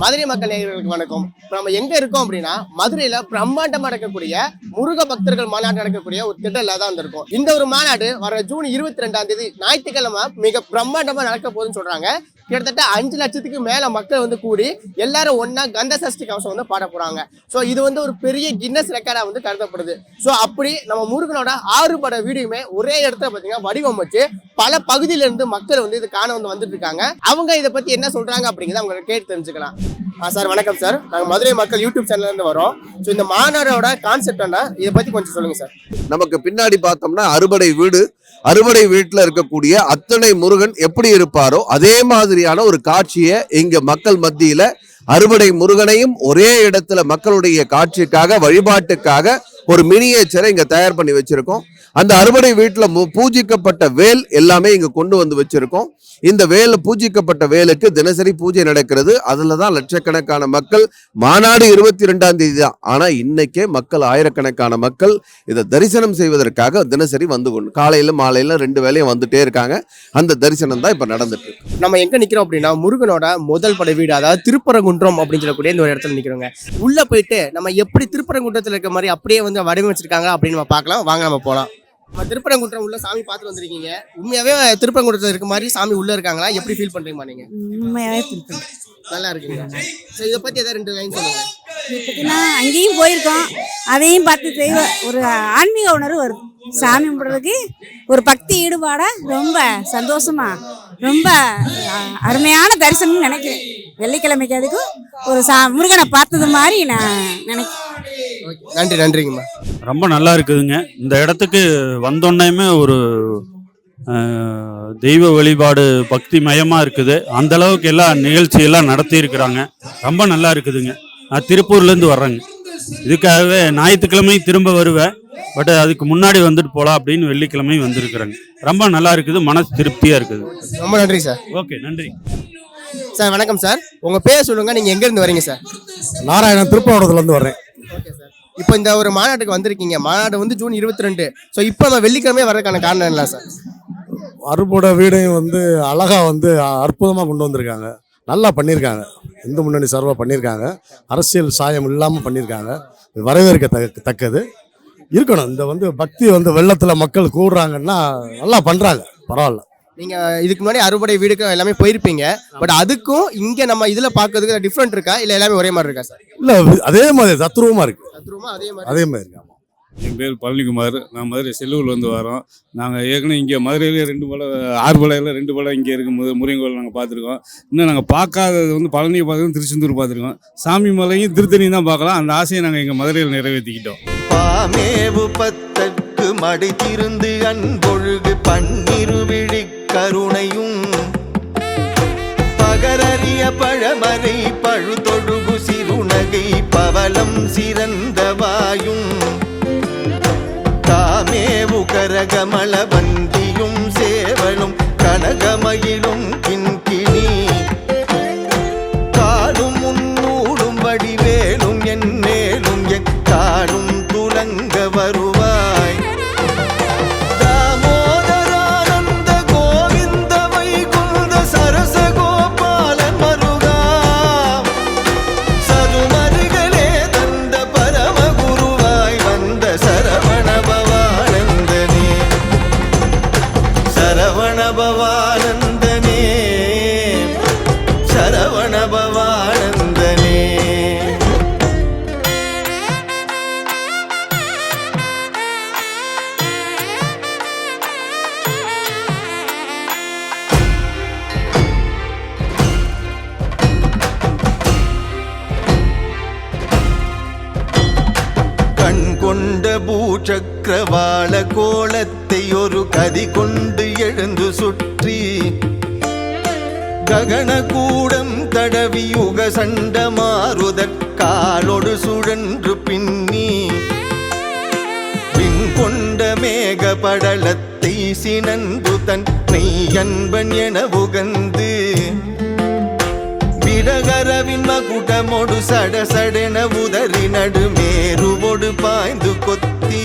மதுரை மக்கள் நேயர்களுக்கு வணக்கம். நம்ம எங்க இருக்கோம் அப்படின்னா மதுரையில பிரம்மாண்டமா நடக்கக்கூடிய முருக பக்தர்கள் மாநாடு நடக்கக்கூடிய ஒரு திடல்ல தான் இருக்கும் இந்த ஒரு மாநாடு வர ஜூன் இருபத்தி ரெண்டாம் தேதி ஞாயிற்றுக்கிழமை மிக பிரம்மாண்டமா நடக்க போகுதுன்னு சொல்றாங்க. கிட்டத்தட்ட அஞ்சு லட்சத்துக்கு மேல மக்கள் வந்து கூடி எல்லாரும் ஒன்னா கந்த சஷ்டி கவசம் வந்து பாட போறாங்க. ஸோ இது வந்து ஒரு பெரிய கின்னஸ் ரெக்கார்டா வந்து கருதப்படுது. ஸோ அப்படி நம்ம முருகனோட ஆறு பட வீடியோமே ஒரே இடத்துல பாத்தீங்கன்னா வடிவமைச்சு பல பகுதியில இருந்து மக்கள் வந்து இது காண வந்து வந்துட்டு இருக்காங்க. அவங்க இதை பத்தி என்ன சொல்றாங்க அப்படிங்கிறத அவங்க கேட்டு தெரிஞ்சுக்கலாம். ஆ சார் வணக்கம் சார். நாங்கள் மதுரை மக்கள் யூடியூப் சேனல்லேருந்து வரோம். ஸோ இந்த மாநாடோட கான்செப்ட் என்ன? இதை பத்தி கொஞ்சம் சொல்லுங்க சார். நமக்கு பின்னாடி பார்த்தோம்னா அறுபடை வீடு அறுபடை வீட்டில் இருக்கக்கூடிய அத்தனை முருகன் எப்படி இருப்பாரோ அதே மாதிரி மாதிரியான ஒரு காட்சியை இங்க மக்கள் மத்தியில அறுவடை முருகனையும் ஒரே இடத்துல மக்களுடைய காட்சிக்காக வழிபாட்டுக்காக ஒரு மினியேச்சரை இங்க தயார் பண்ணி வச்சிருக்கோம். அந்த அறுபடை வீட்டுல பூஜிக்கப்பட்ட வேல் எல்லாமே இங்க கொண்டு வந்து வச்சிருக்கோம். இந்த வேல் பூஜிக்கப்பட்ட வேலுக்கு தினசரி பூஜை நடக்கிறது. அதில் தான் லட்சக்கணக்கான மக்கள் மாநாடு இருபத்தி ரெண்டாம் தேதி தான். ஆனா இன்னைக்கே மக்கள் ஆயிரக்கணக்கான மக்கள் இதை தரிசனம் செய்வதற்காக தினசரி வந்து கொண்டு காலையில மாலையில ரெண்டு வேலையும் வந்துட்டே இருக்காங்க. அந்த தரிசனம் தான் இப்போ நடந்துட்டு நம்ம எங்க நிக்கிறோம் அப்படின்னா முருகனோட முதல் படை வீடு அதாவது திருப்பரங்குன்றம் அப்படின்னு சொல்லக்கூடிய இந்த ஒரு இடத்துல நிக்கிறோங்க. உள்ள போயிட்டு நம்ம எப்படி திருப்பரங்குன்றத்தில் இருக்க மாதிரி அப்படியே வந்து வடிவமைச்சிருக்காங்க அப்படின்னு நம்ம பார்க்கலாம். வாங்க நம்ம போலாம். நம்ம திருப்பரங்குன்றம் உள்ள சாமி பார்த்துட்டு வந்திருக்கீங்க. உண்மையாவே திருப்பரங்குன்றத்துல இருக்க மாதிரி சாமி உள்ள இருக்காங்களா? எப்படி ஃபீல் பண்றீங்க நீங்க? உண்மையாகவே பிடிக்கும் நல்லா இருக்குங்க. சோ இதை பத்தி ஏதாவது ரெண்டு லைன் சொல்லுங்க. பார்த்தீங்கன்னா அங்கேயும் போயிருக்கோம். அதையும் பார்த்து தெய்வ ஒரு ஆன்மீக உணர்வு வருது. சாமி கும்பிட்றதுக்கு ஒரு பக்தி ஈடுபாட ரொம்ப சந்தோஷமா ரொம்ப அருமையான தரிசனம்னு நினைக்கிறேன். வெள்ளிக்கிழமைக்கு அதுக்கும் ஒரு சா முருகனை பார்த்தது மாதிரி நான் நினைக்கிறேன். நன்றி நன்றிங்கம்மா. ரொம்ப நல்லா இருக்குதுங்க. இந்த இடத்துக்கு வந்தோடனேயுமே ஒரு தெய்வ வழிபாடு பக்தி மயமாக இருக்குது. அந்த அளவுக்கு எல்லாம் நிகழ்ச்சியெல்லாம் நடத்தி இருக்கிறாங்க. ரொம்ப நல்லா இருக்குதுங்க. நான் திருப்பூர்லேருந்து வர்றேங்க. இதுக்காகவே ஞாயிற்றுக்கிழமை திரும்ப வருவேன். பட் அதுக்கு முன்னாடி வந்துட்டு போகலாம் அப்படின்னு வெள்ளிக்கிழமையும் வந்திருக்கிறேங்க. ரொம்ப நல்லா இருக்குது. மனசு திருப்தியாக இருக்குது. ரொம்ப நன்றி சார். ஓகே நன்றி. சார் வணக்கம் சார். உங்க பேர் சொல்லுங்க. நீங்க எங்க இருந்து வரீங்க சார்? நாராயணன் திருப்பவனத்துலேருந்து வர்றேன். இப்போ இந்த ஒரு மாநாட்டுக்கு வந்திருக்கீங்க. மாநாடு வந்து ஜூன் இருபத்தி ரெண்டு ஸோ இப்போ நம்ம வெள்ளிக்கிழமை வர்றதுக்கான காரணம் என்ன சார் அறுபட வீடையும் வந்து அழகாக வந்து அற்புதமாக கொண்டு வந்திருக்காங்க. நல்லா பண்ணியிருக்காங்க. இந்து முன்னணி சார்பாக பண்ணியிருக்காங்க. அரசியல் சாயம் இல்லாமல் பண்ணியிருக்காங்க. வரவேற்க தக்க தக்கது. இருக்கணும். இந்த வந்து பக்தி வந்து வெள்ளத்தில் மக்கள் கூடுறாங்கன்னா நல்லா பண்ணுறாங்க பரவாயில்ல. நீங்க இதுக்கு முன்னாடி அறுபடை வீடுக்கு எல்லாமே போயிருப்பீங்க. பட் அதுக்கும் இங்க நம்ம இதுல பாக்குறதுக்கு டிஃப்ரெண்ட் இருக்கா? இல்ல எல்லாமே ஒரே மாதிரி இருக்கா சார் இல்லை அதே மாதிரி தத்ரூபமாக இருக்குது தத்ரூபமா அதே மாதிரி. அதே மாதிரி இருக்கு ஆமா. என் பேர் பழனிக்குமார் நான் மதுரை செல்லூர்ல இருந்து வரோம். நாங்கள் ஏற்கனவே இங்கே மதுரையிலே ரெண்டு படம் ஆறு படையில் ரெண்டு படம் இங்கே இருக்கு முது முருகன் கோயில் நாங்கள் பார்த்துருக்கோம். இன்னும் நாங்கள் பார்க்காதது வந்து பழனியை பார்த்துருக்கோம் திருச்செந்தூர் பார்த்துருக்கோம். சாமி மலையும் திருத்தணியும் தான் பார்க்கலாம். அந்த ஆசையை நாங்கள் எங்கள் மதுரையில் நிறைவேற்றிக்கிட்டோம். பாமேவு பத்தற்கு மடை திருந்து அன்பொழுகு பன்னிருவிழி கருணையும் பகரறிய பழமறை பழுதொழுகு ಅನಭವಾನ கண் கொண்ட பூச்சக்கரவாள கோலத்தை ஒரு கதி கொண்டு எழுந்து சுற்றி. ககன கூடம் தடவி யுக சண்ட மாறுதற்காலோடு சுழன்று பின்னி. பின் கொண்ட மேக படலத்தை சினந்து தன் மெய்யன்பன் என உகந்து. மலரவின் மகுடமோடு சடசடென உதறி நடுமேருவோடு பாய்ந்து கொத்தி.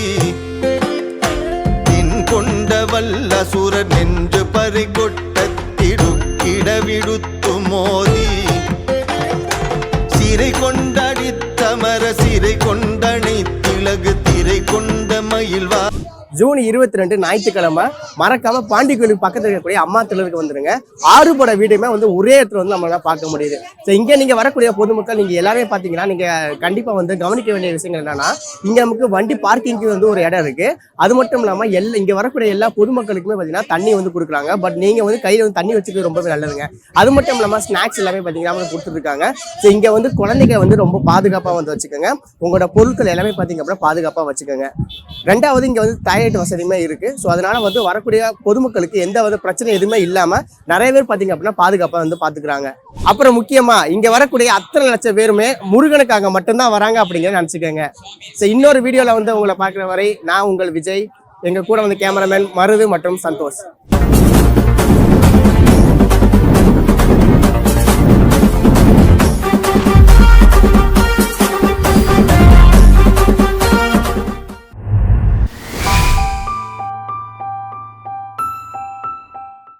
நின் கொண்ட வல்ல சுரர் நின்று பறிகொட்ட திடுக்கிட விடுத்து மோதி. சிறை கொண்டடித்தமர சிறை கொண்டனை திலகு திரை கொண்ட மயில்வா ஜூன் இருபத்தி ரெண்டு ஞாயிற்றுக்கிழமை. மறக்காம பாண்டி கோயிலுக்கு பக்கத்துல இருக்கக்கூடிய அம்மா திலருக்கு வந்துருங்க. ஆறுபட வீடுமே வந்து ஒரே இடத்துல வந்து நம்மளால பார்க்க முடியுது. ஸோ இங்க நீங்க வரக்கூடிய பொதுமக்கள் நீங்க எல்லாமே பாத்தீங்கன்னா நீங்க கண்டிப்பா வந்து கவனிக்க வேண்டிய விஷயங்கள் என்னன்னா இங்க நமக்கு வண்டி பார்க்கிங்க்கு வந்து ஒரு இடம் இருக்கு. அது மட்டும் இல்லாம எல்லா இங்க வரக்கூடிய எல்லா பொதுமக்களுக்குமே பாத்தீங்கன்னா தண்ணி வந்து கொடுக்குறாங்க. பட் நீங்க வந்து கையில வந்து தண்ணி வச்சுக்கிறது ரொம்பவே நல்லதுங்க. அது மட்டும் இல்லாம ஸ்நாக்ஸ் எல்லாமே பாத்தீங்கன்னா கொடுத்துருக்காங்க. ஸோ இங்க வந்து குழந்தைங்க வந்து ரொம்ப பாதுகாப்பா வந்து வச்சுக்கோங்க. உங்களோட பொருட்கள் எல்லாமே பாத்தீங்க அப்படின்னா பாதுகாப்பா வச்சுக்கோங்க. ரெண்டாவது இங்க வந்து டாய்லெட் வசதியுமே இருக்கு. ஸோ அதனால வந்து வரக்கூடிய பொதுமக்களுக்கு எந்த வித பிரச்சனை எதுவுமே இல்லாம நிறைய பேர் பாத்தீங்க அப்படின்னா பாதுகாப்பா வந்து பாத்துக்கிறாங்க. அப்புறம் முக்கியமா இங்க வரக்கூடிய அத்தனை லட்சம் பேருமே முருகனுக்காக மட்டும்தான் வராங்க அப்படிங்கிறத நினச்சிக்கோங்க. ஸோ இன்னொரு வீடியோல வந்து உங்களை பார்க்குற வரை நான் உங்கள் விஜய் எங்க கூட வந்து கேமராமேன் மருது மற்றும் சந்தோஷ்.